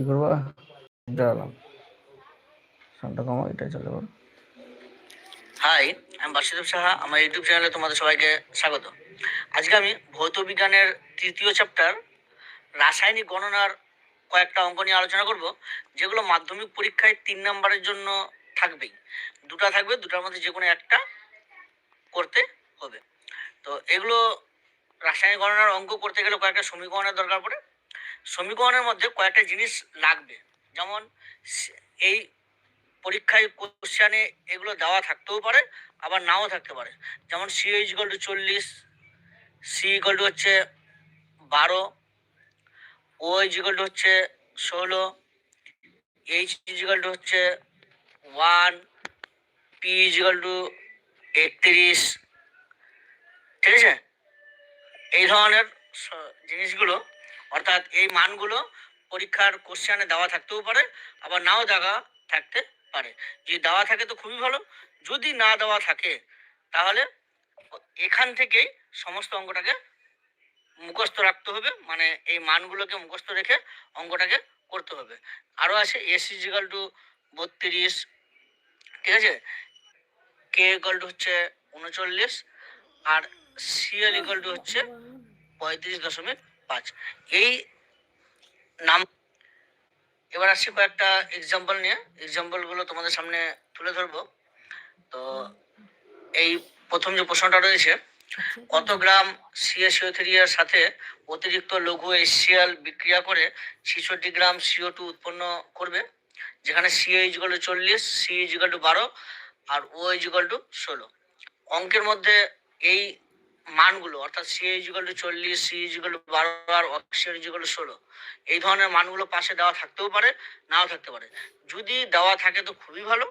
কি করবা? দাঁড়ালাম। সাউন্ডটা কমা এটাই চলে এবার হাই আমি বাসুদেব সাহা আমার ইউটিউব চ্যানেলে তোমাদের সবাইকে স্বাগত। আজকে আমি ভৌত বিজ্ঞানের তৃতীয় চ্যাপ্টার রাসায়নিক গণনার কয়েকটা অঙ্ক নিয়ে আলোচনা করব, যেগুলো মাধ্যমিক পরীক্ষায় তিন নম্বরের জন্য থাকবেই। দুটো থাকবে, দুটার মধ্যে যে কোনো একটা করতে হবে। তো এগুলো রাসায়নিক গণনার অঙ্ক করতে গেলে কয়েকটা সমীকরণের দরকার পড়ে। সমীকরণের মধ্যে কয়েকটা জিনিস লাগবে। যেমন এই পরীক্ষায় কোশ্চানে এগুলো দেওয়া থাকতেও পারে, আবার নাও থাকতে পারে। যেমন সি ইজিক্যাল টু চল্লিশ সি ইজিক্যাল টু হচ্ছে বারো ও ইজিক্যাল টু হচ্ছে ষোলো এইচ ইজিক্যাল টু হচ্ছে ওয়ান পি ইজিক্যাল টু একত্রিশ। ঠিক আছে? এই ধরনের জিনিসগুলো অর্থাৎ এই মানগুলো পরীক্ষার কোশ্চেনে দেওয়া থাকতেও পারে, আবার নাও দেওয়া থাকতে পারে। যদি দেওয়া থাকে তো খুবই ভালো, যদি না দেওয়া থাকে, তাহলে এখান থেকেই সমস্ত অঙ্কটাকে মুখস্থ রাখতে হবে মানে এই মানগুলোকে মুখস্থ রেখে অঙ্কটাকে করতে হবে। আরও আছে এস ইজিক্যাল টু বত্রিশ, ঠিক আছে? কে ইকাল টু হচ্ছে উনচল্লিশ, আর সিএল ইকাল টু হচ্ছে পঁয়ত্রিশ দশমিক পাঁচ। এই নাম এবার আসছি কয়েকটা এক্সাম্পল নিয়ে। এক্সাম্পলগুলো তোমাদের সামনে তুলে ধরবো। তো এই প্রথম যে প্রশ্নটা রয়েছে, কত গ্রাম সিএসিও থ্রি এর সাথে অতিরিক্ত লঘু এসিয়াল বিক্রিয়া করে ছিষট্টি গ্রাম সিও টু উৎপন্ন করবে? যেখানে সিএ ইজিকাল টু চল্লিশ সি ইজিকাল টু বারো, আর ও ইজিকাল টু ষোলো। অঙ্কের মধ্যে এই মানগুলো, অর্থাৎ সি ইজিকাল টু চল্লিশ সি ইজিকাল টু বারো আর অক্সিজেন ইজিকাল টু ষোলো। এই ধরনের মানগুলো পাশে দেওয়া থাকতেও পারে, নাও থাকতে পারে। যদি দেওয়া থাকে তো খুবই ভালো।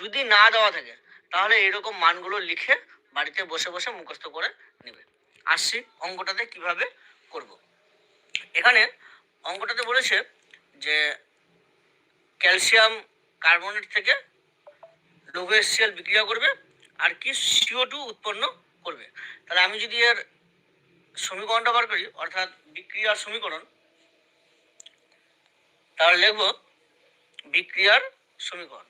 যদি না দেওয়া থাকে, তাহলে এরকম মানগুলো লিখে বাড়িতে বসে বসে মুখস্থ করে নেবে। আসছি অঙ্কটাতে কীভাবে করব। এখানে অঙ্কটাতে বলেছে যে ক্যালসিয়াম কার্বনেট থেকে লঘু এসিএল বিক্রিয়া করবে আর কি সিও টু উৎপন্ন করবে। তাহলে আমি যদি এর সমীকরণটা বার করি, অর্থাৎ বিক্রিয়ার সমীকরণ, তাহলে লিখব বিক্রিয়ার সমীকরণ।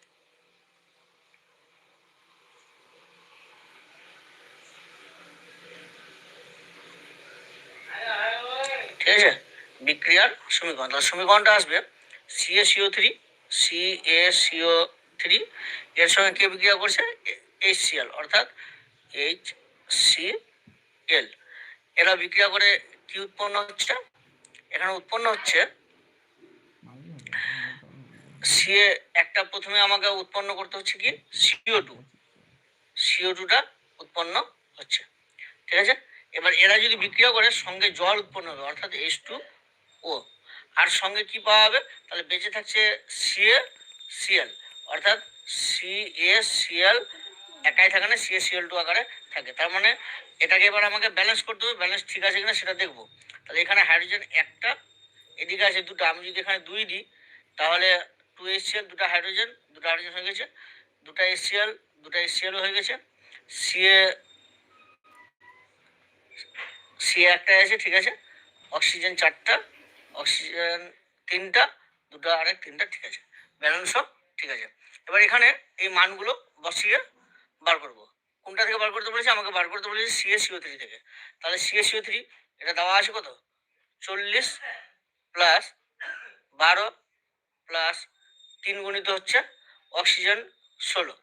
ঠিক আছে? বিক্রিয়ার সমীকরণ। তাহলে সমীকরণটা আসবে CO three C A CO three এর সঙ্গে কে বিক্রিয়া করছে? এইচ সি এল অর্থাৎ এইচ সি এল এরা বিক্রিয়া করে কি উৎপন্ন হচ্ছে? এখানে উৎপন্ন হচ্ছে সিএ একটা প্রথমে আমাকে উৎপন্ন করতে হচ্ছে কি? সিও টু সিও টুটা উৎপন্ন হচ্ছে। ঠিক আছে? এবার এরা যদি বিক্রিয়া করে, সঙ্গে জল উৎপন্ন হবে, অর্থাৎ এইচ টু ও আর সঙ্গে কি পাওয়া হবে? তাহলে বেঁচে থাকছে সিএ সিএল অর্থাৎ সি এ সিএল একাই থাকে না সিএ সিএল টু আকারে। থাকে। তার মানে এটাকে এবার আমাকে ব্যালেন্স করতে হবে ব্যালেন্স ঠিক আছে কিনা সেটা দেখব। তাহলে এখানে হাইড্রোজেন একটা, এদিকে আছে দুটো। আমি যদি এখানে দুই দিই, তাহলে টু এসিএল দুটো হাইড্রোজেন দুটো হাইড্রোজেন হয়ে গেছে। দুটো এসিএল দুটো এসিএল হয়ে গেছে। সিএ সিএ একটা আছে, ঠিক আছে? অক্সিজেন চারটা অক্সিজেন তিনটা, দুটো আরেক তিনটা, ঠিক আছে? ব্যালেন্সও ঠিক আছে। এবার এখানে এই মানগুলো বসিয়ে বার করব। কোনটা থেকে বার করতে বলেছে, আমাকে বার করতে বলেছে সিএ সিও থ্রি থেকে। তাহলে সিএ সিও থ্রি এটা দেওয়া আছে কত? চল্লিশ প্লাস বারো প্লাস তিন গুণিত হচ্ছে অক্সিজেন ষোলো।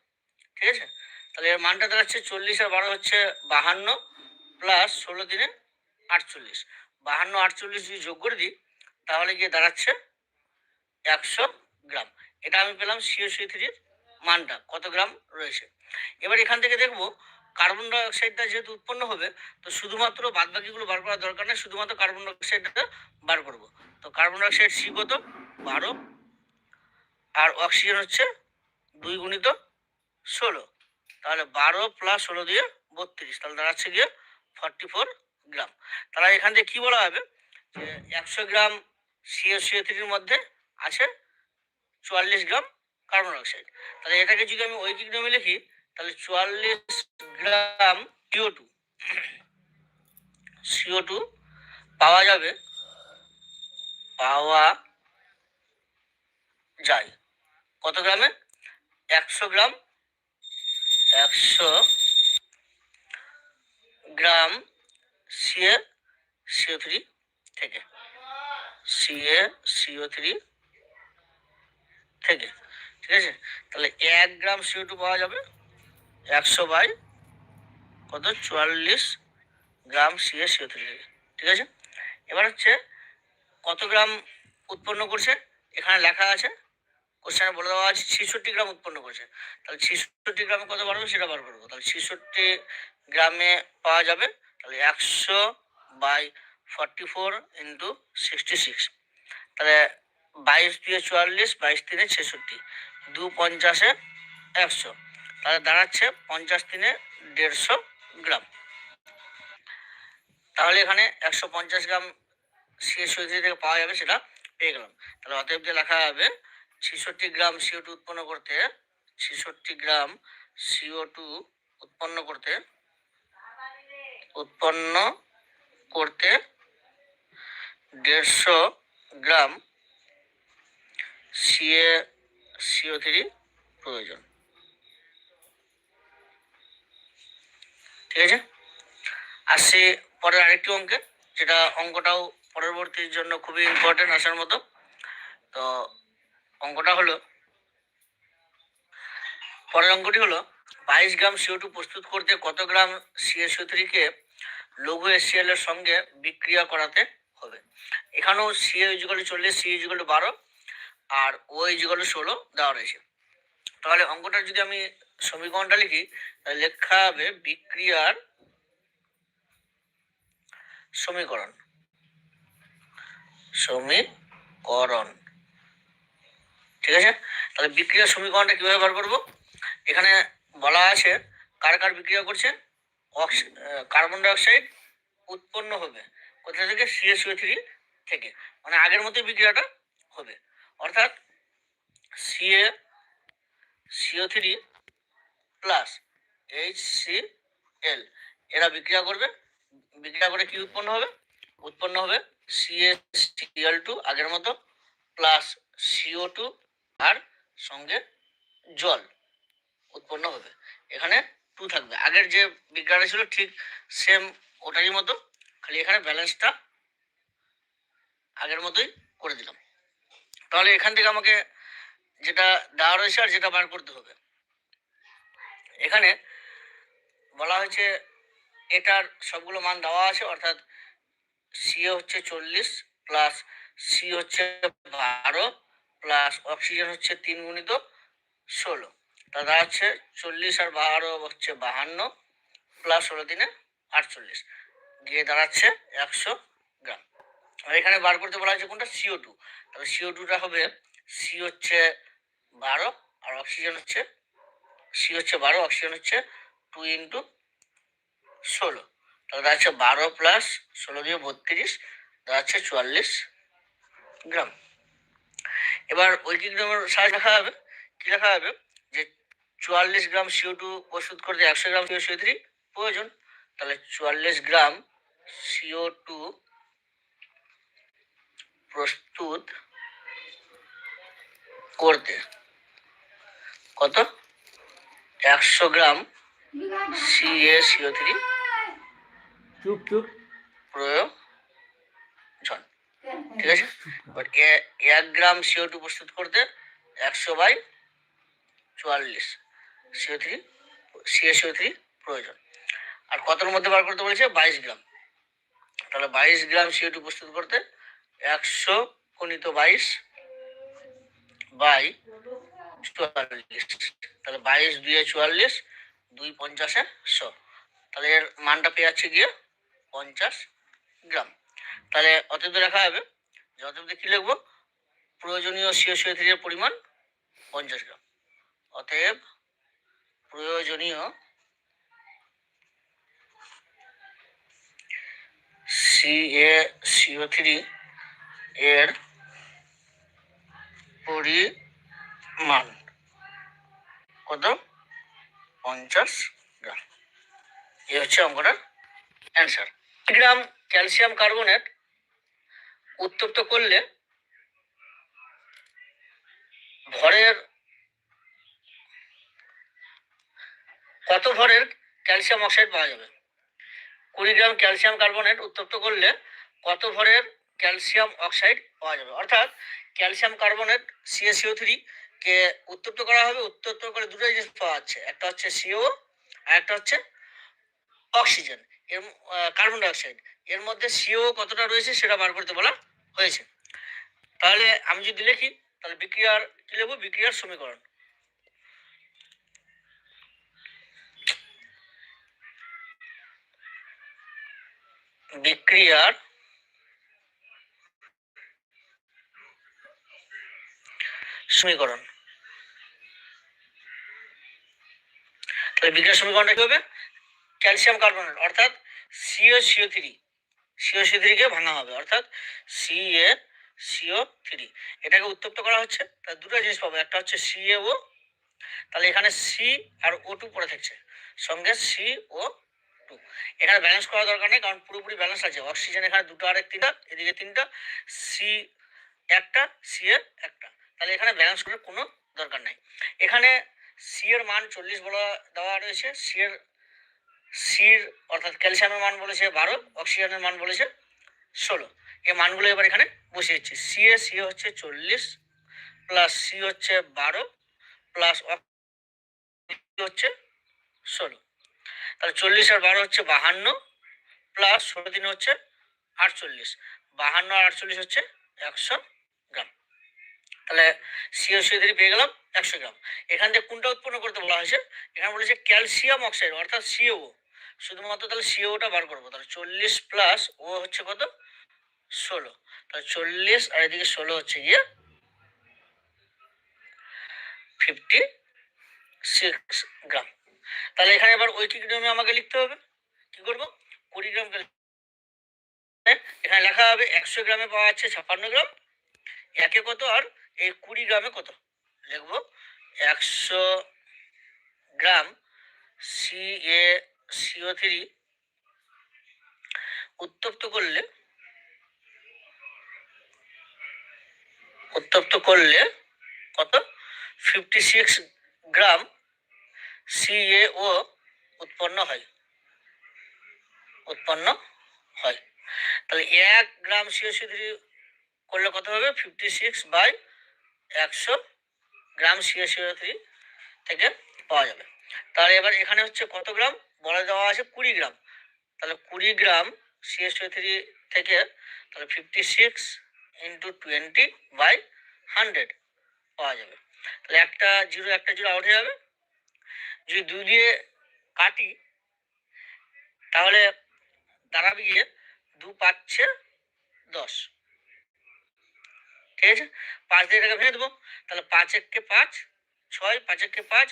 ঠিক আছে? তাহলে এর মানটা দাঁড়াচ্ছে চল্লিশ আর বারো হচ্ছে বাহান্ন প্লাস ষোলো দিনে আটচল্লিশ। বাহান্ন, আটচল্লিশ যদি যোগ করে দিই, তাহলে গিয়ে দাঁড়াচ্ছে একশো গ্রাম। এটা আমি পেলাম সিও সি থ্রির মানটা কত গ্রাম রয়েছে। এবার এখান থেকে দেখব কার্বন ডাই অক্সাইডটা যেহেতু উৎপন্ন হবে, তো শুধুমাত্র বাদ বাকিগুলো বার করার দরকার নেই, শুধুমাত্র কার্বন ডাই অক্সাইডটা বার করব। তো কার্বন ডাই অক্সাইড সি কত? বারো। আর অক্সিজেন হচ্ছে দুই গুণিত ষোলো। তাহলে বারো প্লাস ষোলো দিয়ে বত্রিশ, তাহলে দাঁড়াচ্ছে গিয়ে ফর্টি ফোর গ্রাম। তাহলে এখান থেকে কি বলা হবে? যে একশো গ্রাম সিও সিও থ্রির মধ্যে আছে চুয়াল্লিশ গ্রাম কার্বন অক্সাইড তাহলে এটাকে যদি আমি ঐকিক নিয়মে লিখি, তাহলে চুয়াল্লিশ gram CO two CO two পাওয়া যাবে, পাওয়া যায়। কত গ্রামে? একশো গ্রাম একশো গ্রাম সিএ সিও থ্রি থেকে। সিএ সিও থ্রি থেকে। ঠিক আছে? তাহলে এক গ্রাম সিও টু পাওয়া যাবে। একশো বাই কত? চুয়াল্লিশ গ্রাম সিএ সিও থ্রি ঠিক আছে? এবার হচ্ছে কত গ্রাম উৎপন্ন করছে? এখানে লেখা আছে। কোশ্চেনে বলে দেওয়া আছে, ছেষট্টি গ্রাম উৎপন্ন করছে। তাহলে ছেষট্টি গ্রামে কত বাড়বে সেটা বার করব। তাহলে ছেষট্টি গ্রামে পাওয়া যাবে, তাহলে একশো by forty four into sixty six. তাহলে বাইশ দুয়ে চুয়াল্লিশ, বাইশ তিনে ছেষট্টি। দু পঞ্চাশে একশো। তাহলে দাঁড়াচ্ছে পঞ্চাশ তিনে দেড়শো গ্রাম। তাহলে এখানে একশো পঞ্চাশ গ্রাম সিএসও থেকে পাওয়া যাবে, সেটা পেয়ে গেলাম। তাহলে অতএব যে লেখা হবে ছেষট্টি গ্রাম সিও টু উৎপন্ন করতে, ছেষট্টি গ্রাম সিও টু উৎপন্ন করতে উৎপন্ন করতে দেড়শো গ্রাম সিএ সিও থ্রি প্রয়োজন। ঠিক আছে? আসছি পরের আরেকটি অঙ্কে, যেটা অঙ্কটাও পরবর্তীর জন্য খুবই ইম্পর্টেন্ট আসার মতো। তো অঙ্কটা হলো, পরের অঙ্কটি হলো, বাইশ গ্রাম সিও টু প্রস্তুত করতে কত গ্রাম সিএসও থ্রিকে লঘু এসিএল এর সঙ্গে বিক্রিয়া করাতে হবে? এখানেও সিএ ইজিকল চল্লিশ সি ইজিকল বারো আর ও ইজিকল ষোলো দেওয়া রয়েছে। তাহলে অঙ্কটা যদি আমি সমীকরণটা লিখি লেখা হবে বিক্রিয়ার সমীকরণ। সমীকরণ। ঠিক আছে? তাহলে বিক্রিয়ার সমীকরণটা কীভাবে বার করব? এখানে বলা আছে কার কার বিক্রিয়া করছে? কার্বন ডাইঅক্সাইড উৎপন্ন হবে। কোথা থেকে? সিএসও থ্রি থেকে। মানে আগের মতোই বিক্রিয়াটা হবে। অর্থাৎ CA CO three plus H C L এরা বিক্রিয়া করবে। বিক্রিয়া করে কি উৎপন্ন হবে? উৎপন্ন হবে সিএল টু আগের মতো প্লাস সিও টু আর সঙ্গে জল উৎপন্ন হবে। এখানে টু থাকবে। আগের যে বিজ্ঞানটা ছিল ঠিক সেম ওটারই মতো, খালি এখানে ব্যালেন্সটা আগের মতোই করে দিলাম। তাহলে এখান থেকে আমাকে যেটা দেওয়া রয়েছে আর যেটা বার করতে হবে। এখানে বলা হয়েছে এটার সবগুলো মান দেওয়া আছে, অর্থাৎ সি হচ্ছে চল্লিশ প্লাস সি হচ্ছে বারো প্লাস অক্সিজেন হচ্ছে তিন গুণিত ষোলো। তা দাঁড়াচ্ছে চল্লিশ আর বারো হচ্ছে বাহান্ন প্লাস ষোলো দিনে আটচল্লিশ। গিয়ে দাঁড়াচ্ছে একশো এখানে বার করতে বলা হয়েছে কোনটা? সিও টু তাহলে সিও টুটা হবে সি হচ্ছে বারো, আর অক্সিজেন হচ্ছে সি হচ্ছে বারো অক্সিজেন হচ্ছে টু ইন্টু ষোলো। তাহলে দাঁড়াচ্ছে বারো প্লাস ষোলো দিয়ে বত্রিশ দাঁড়াচ্ছে চুয়াল্লিশ গ্রাম। এবার ঐকিক গ্রামের সাহায্য লেখা হবে, কি লেখা হবে? যে চুয়াল্লিশ গ্রাম সিও টু প্রস্তুত করতে একশো গ্রাম সিও থ্রি প্রয়োজন, তাহলে চুয়াল্লিশ গ্রাম সিও টু প্রস্তুত করতে। কত? একশো গ্রাম সিএ সিও থ্রি চুপ চুপ। প্রয়োজন ঠিক আছে? বাট এক গ্রাম সিও টু প্রস্তুত করতে একশো বাই চুয়াল্লিশ CO three CA CO three প্রয়োজন। আর কতর মধ্যে বার করতে বলেছে? বাইশ গ্রাম। তাহলে বাইশ গ্রাম সিও টু প্রস্তুত করতে একশো গণিত বাইশ বাই চুয়াল্লিশ। তাহলে বাইশ দুয়ে চুয়াল্লিশ, দুই পঞ্চাশে শো তাহলে এর মানটা পেয়ে যাচ্ছে গিয়ে পঞ্চাশ গ্রাম। তাহলে অতএব রাখা হবে যে অতএব কি লিখব, প্রয়োজনীয় সিও সিও থ্রির পরিমাণ পঞ্চাশ গ্রাম। অতএব প্রয়োজনীয় সি এ সিও থ্রি এর পরিমাণ কত? পঞ্চাশ গ্রাম। এই হচ্ছে অঙ্কটার অ্যান্সার গ্রাম ক্যালসিয়াম কার্বনেট উত্তপ্ত করলে ভরের কত ভরের ক্যালসিয়াম অক্সাইড পাওয়া যাবে? কুড়ি গ্রাম ক্যালসিয়াম কার্বনেট উত্তপ্ত করলে কত ভরের ক্যালসিয়াম অক্সাইড পাওয়া যাবে। অর্থাৎ ক্যালসিয়াম কার্বনেট সিএসিও থ্রি কে উত্তপ্ত করা হবে। উত্তপ্ত করে দুটো জিনিস পাওয়া যাচ্ছে। একটা হচ্ছে সিও আর একটা হচ্ছে অক্সিজেন, এর কার্বন ডাইঅক্সাইড। এর মধ্যে সিও কতটা রয়েছে সেটা বার করতে বলা হয়েছে। তাহলে আমি যদি লিখি, তাহলে বিক্রিয়ার কি লিখব? বিক্রিয়ার সমীকরণ। বিক্রিয়ার সমীকরণ। তাহলে বিক্রিয়ার সমীকরণটা কি হবে? ক্যালসিয়াম কার্বনেট অর্থাৎ CO CO three. CO CO থ্রিকে ভাঙা হবে, অর্থাৎ সি এ সিও থ্রি। এটাকে উত্তপ্ত করা হচ্ছে। তার দুটো জিনিস পাবো, একটা হচ্ছে সি এ ও, তাহলে এখানে সি আর ও টু পড়ে থাকছে। সঙ্গে সি ও টু। এখানে ব্যালেন্স করার দরকার নেই, কারণ পুরোপুরি ব্যালেন্স আছে। অক্সিজেন এখানে দুটো আর তিনটা, এদিকে তিনটা, সি একটা সি একটা। তাহলে এখানে ব্যালেন্স করার কোনো দরকার নাই। এখানে সি এর মান চল্লিশ বলা দেওয়া রয়েছে। সি এর সির অর্থাৎ ক্যালসিয়ামের মান বলেছে বারো অক্সিজেনের মান বলেছে ষোলো। এই মানগুলো এবার এখানে বসিয়ে দিচ্ছি। সি এ সি হচ্ছে চল্লিশ প্লাস সি হচ্ছে বারো প্লাস হচ্ছে ষোলো। তাহলে চল্লিশ আর বারো হচ্ছে বাহান্ন প্লাস ষোলো দিন হচ্ছে আটচল্লিশ। বাহান্ন আর আটচল্লিশ হচ্ছে একশো। তাহলে সিও সিও ধরে পেয়ে গেলাম একশো গ্রাম। এখান থেকে কোনটা উৎপন্ন করতে বলা হয়েছে? এখানে বলেছে ক্যালসিয়াম অক্সাইড, অর্থাৎ সিও। শুধুমাত্র তাহলে সিওটা বার করব। তাহলে চল্লিশ প্লাস ও হচ্ছে কত? ষোলো। তাহলে চল্লিশ আর এদিকে ষোলো হচ্ছে গিয়ে ফিফটি সিক্স গ্রাম। তাহলে এখানে এবার ঐকিক নিয়মে আমাকে লিখতে হবে। কি করব? কুড়ি গ্রাম এখানে লেখা হবে একশো গ্রামে পাওয়া যাচ্ছে ছাপ্পান্ন গ্রাম। একে কত আর এই কুড়ি গ্রামে কত? লিখব একশো gram C A CO three উত্তপ্ত করলে উত্তপ্ত করলে কত? ফিফটি সিক্স গ্রাম সিএও উৎপন্ন হয়। উৎপন্ন হয়। তাহলে এক গ্রাম সিও সি থ্রি করলে কত হবে? ফিফটি সিক্স বাই একশো গ্রাম সিও থ্রি থেকে পাওয়া যাবে। তাহলে এবার এখানে হচ্ছে কত গ্রাম? বলে দেওয়া আছে কুড়ি গ্রাম। তাহলে কুড়ি গ্রাম সিএসও থ্রি থেকে তাহলে fifty six into twenty by hundred পাওয়া যাবে। তাহলে একটা জিরো একটা জিরো আউট হয়ে যাবে। যদি দুই দিয়ে কাটি, তাহলে দাঁড়াবে গিয়ে দু পাচ্ছে দশ। ঠিক আছে? পাঁচ দিয়ে এটাকে ভেঙে দেবো। তাহলে পাঁচ এককে পাঁচ, ছয়, পাঁচ এককে পাঁচ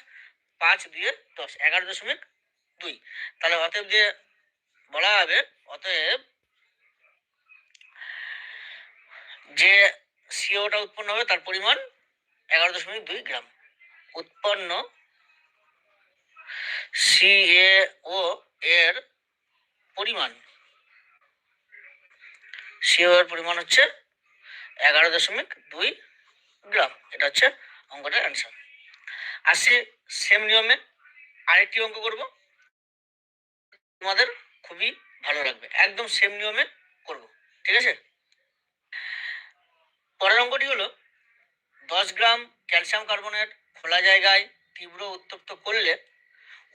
পাঁচ দিয়ে দশ, এগারো দশমিক দুই। তাহলে অতএব দিয়ে বলা হবে, অতএব যে সিওটা উৎপন্ন হবে তার পরিমাণ এগারো দশমিক দুই গ্রাম। উৎপন্ন সিএও এর পরিমাণ সিও এর পরিমাণ হচ্ছে এগারো দশমিক দুই গ্রাম। এটা হচ্ছে অঙ্কটার অ্যান্সার আসি সেম নিয়মে আরেকটি অঙ্ক করব। তোমাদের খুবই ভালো লাগবে। একদম সেম নিয়মে করব। ঠিক আছে? পরের অঙ্কটি হলো, দশ গ্রাম ক্যালসিয়াম কার্বনেট খোলা জায়গায় তীব্র উত্তপ্ত করলে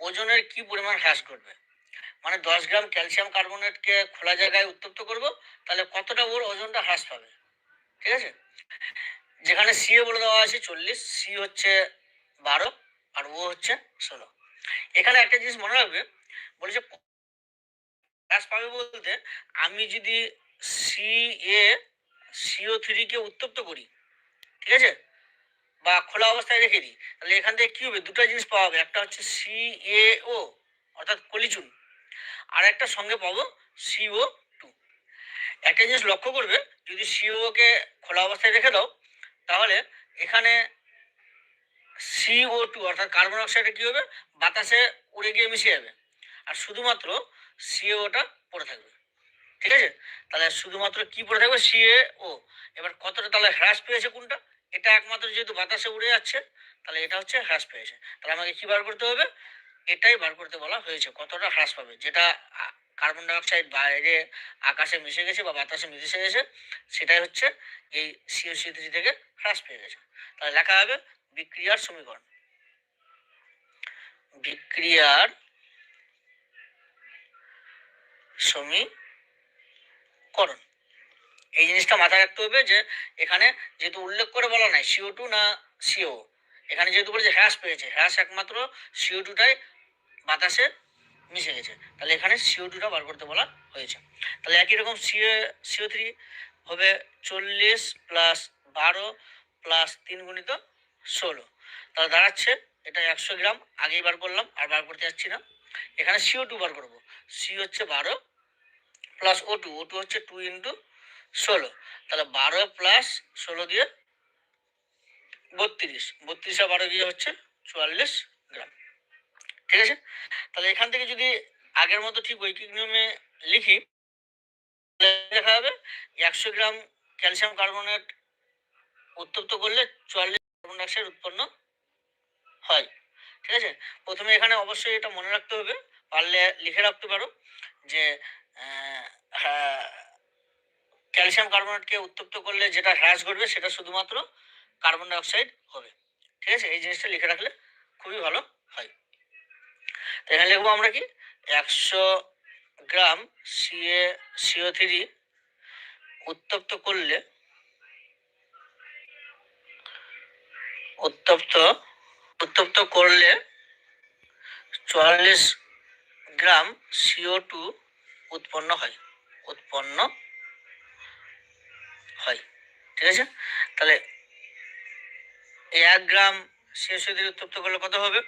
ওজনের কি পরিমাণ হ্রাস ঘটবে? মানে দশ গ্রাম ক্যালসিয়াম কার্বনেটকে খোলা জায়গায় উত্তপ্ত করব, তাহলে কতটা ওর ওজনটা হ্রাস পাবে? ঠিক আছে? যেখানে সি এ বলে দেওয়া আছে চল্লিশ সি হচ্ছে বারো আর ও হচ্ছে ষোলো। এখানে একটা জিনিস মনে রাখবে, বলেছে হ্রাস পাবে বলতে আমি যদি সি এ সিও থ্রিকে উত্তপ্ত করি, ঠিক আছে? বা খোলা অবস্থায় রেখে দিই, তাহলে এখান থেকে কি হবে? দুটো জিনিস পাওয়া যাবে, একটা হচ্ছে সি এ ও অর্থাৎ কলিচুন, আর একটা সঙ্গে পাবো সিও একটা জিনিস লক্ষ্য করবে, যদি সিও কে খোলা অবস্থায় রেখে দাও, তাহলে এখানে সিও টু অর্থাৎ কার্বন অক্সাইডে কি হবে? বাতাসে উড়ে গিয়ে মিশে যাবে। আর শুধুমাত্র সিওটা পড়ে থাকবে। ঠিক আছে? তাহলে শুধুমাত্র কি পড়ে থাকবে? সিএ ও এবার কতটা তাহলে হ্রাস পেয়েছে কোনটা? এটা একমাত্র যেহেতু বাতাসে উড়ে যাচ্ছে, তাহলে এটা হচ্ছে হ্রাস পেয়েছে। তাহলে আমাকে কি বার করতে হবে? এটাই বার করতে বলা হয়েছে, কতটা হ্রাস পাবে, যেটা কার্বন ডাইঅক্সাইড বাইরে আকাশে মিশে গেছে বা বাতাসে মিশে গেছে, সেটাই হচ্ছে এই সিও সি থ্রি থেকে হ্রাস পেয়ে গেছে। তাহলে লেখা হবে বিক্রিয়ার সমীকরণ। বিক্রিয়ার সমীকরণ। এই জিনিসটা মাথায় রাখতে হবে যে এখানে যেহেতু উল্লেখ করে বলা নাই সিও টু না সিও এখানে যেহেতু বলেছে হ্রাস পেয়েছে, হ্রাস একমাত্র সিও টুটাই বাতাসে মিশে গেছে। তাহলে এখানে সিও টুটা বার করতে বলা হয়েছে। তাহলে একই রকম সিও সিও থ্রি হবে চল্লিশ প্লাস বারো প্লাস তিন গুণিত ষোলো। তাহলে দাঁড়াচ্ছে, এটা একশো গ্রাম, আগেই বার করলাম, আর বার করতে যাচ্ছি না। এখানে সিও টু বার করব। সি হচ্ছে বারো plus O two O two হচ্ছে টু ইন্টু ষোলো। তাহলে বারো প্লাস ষোলো দিয়ে বত্রিশ। বত্রিশ আর বারো দিয়ে হচ্ছে চুয়াল্লিশ গ্রাম। ঠিক আছে? তাহলে এখান থেকে যদি আগের মতো ঠিক ঐকিক নিয়মে লিখি দেখা যাবে একশো গ্রাম ক্যালসিয়াম কার্বনেট উত্তপ্ত করলে চুয়াল্লিশ কার্বন ডাইঅক্সাইড উৎপন্ন হয়। ঠিক আছে? প্রথমে এখানে অবশ্যই এটা মনে রাখতে হবে পারলে লিখে রাখতে পারো যে হ্যাঁ, ক্যালসিয়াম কার্বনেটকে উত্তপ্ত করলে যেটা হ্রাস ঘটবে সেটা শুধুমাত্র কার্বন ডাইঅক্সাইড হবে। ঠিক আছে? এই জিনিসটা লিখে রাখলে খুবই ভালো হয়। এখানে লিখব আমরা কি? একশো গ্রাম সিএ সিও থ্রি উত্তপ্ত করলে উত্তপ্ত উত্তপ্ত করলে চুয়াল্লিশ গ্রাম সিও টু উৎপন্ন হয়। উৎপন্ন হয়। ঠিক আছে? তাহলে এক গ্রাম সিও থ্রি উত্তপ্ত করলে কত হবে?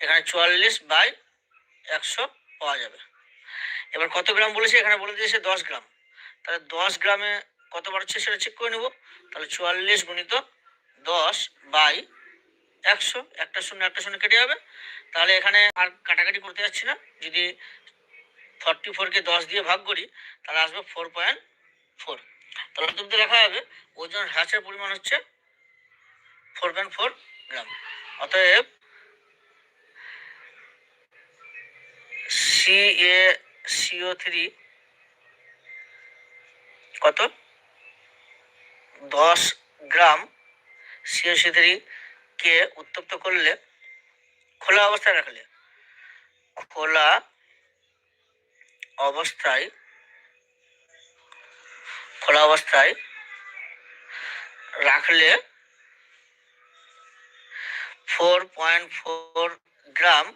এখানে চুয়াল্লিশ বাই একশো পাওয়া যাবে। এবার কত গ্রাম বলেছে? এখানে বলে দিয়েছে দশ গ্রাম। তাহলে দশ গ্রামে কত হচ্ছে সেটা চেক করে নেব। তাহলে চুয়াল্লিশ গুণিত দশ বাই একশো, একটা শূন্য একটা শূন্য কেটে যাবে। তাহলে এখানে আর কাটাকাটি করতে যাচ্ছি না। যদি ফর্টি ফোরকে দশ দিয়ে ভাগ করি, তাহলে আসবে ফোর পয়েন্ট ফোর তাহলে অন্তত লেখা হবে ওজন হ্রাসের পরিমাণ হচ্ছে ফোর পয়েন্ট ফোর গ্রাম। অতএব সি এ সিও থ্রি কত? দশ গ্রাম সিও সি থ্রি কে উত্তপ্ত করলে খোলা অবস্থায় রাখলে। খোলা অবস্থায় খোলা অবস্থায় রাখলে four point four gram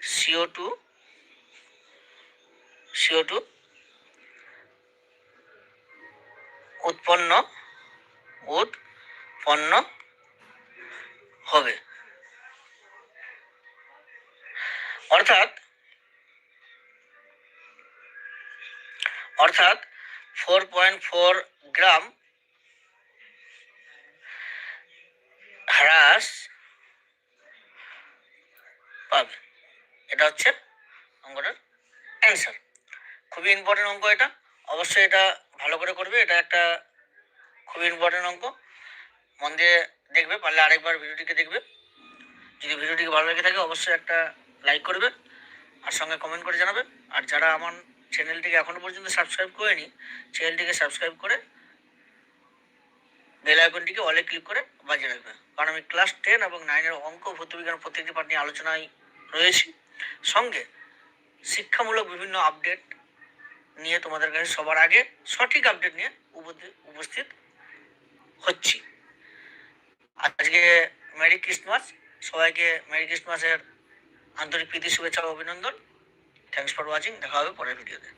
CO two CO two উৎপন্ন উৎপন্ন হবে। অর্থাৎ অর্থাৎ ফোর পয়েন্ট ফোর গ্রাম হ্রাস পাবে। এটা হচ্ছে অঙ্কটার অ্যান্সার খুবই ইম্পর্টেন্ট অঙ্ক এটা। অবশ্যই এটা ভালো করে করবে। এটা একটা খুবই ইম্পর্টেন্ট অঙ্ক। মন দিয়ে দেখবে, পারলে আরেকবার ভিডিওটিকে দেখবে। যদি ভিডিওটিকে ভালো লেগে থাকে, অবশ্যই একটা লাইক করবে আর সঙ্গে কমেন্ট করে জানাবে। আর যারা আমার চ্যানেলটিকে এখনও পর্যন্ত সাবস্ক্রাইব করেনি চ্যানেলটিকে সাবস্ক্রাইব করে বেল আইকনটিকে অলে ক্লিক করে বাজিয়ে রাখবে। কারণ আমি ক্লাস টেন এবং নাইনের অঙ্ক, ভৌতবিজ্ঞান প্রত্যেকটি পাঠ নিয়ে আলোচনায় রয়েছি। সঙ্গে শিক্ষামূলক বিভিন্ন আপডেট নিয়ে তোমাদের কাছে সবার আগে সঠিক আপডেট নিয়ে উপস্থিত হচ্ছি। আজকে মেরি ক্রিসমাস। সবাইকে মেরি ক্রিসমাসের আন্তরিক প্রীতি, শুভেচ্ছা ও অভিনন্দন। থ্যাংকস ফর ওয়াচিং দেখা হবে পরের ভিডিওতে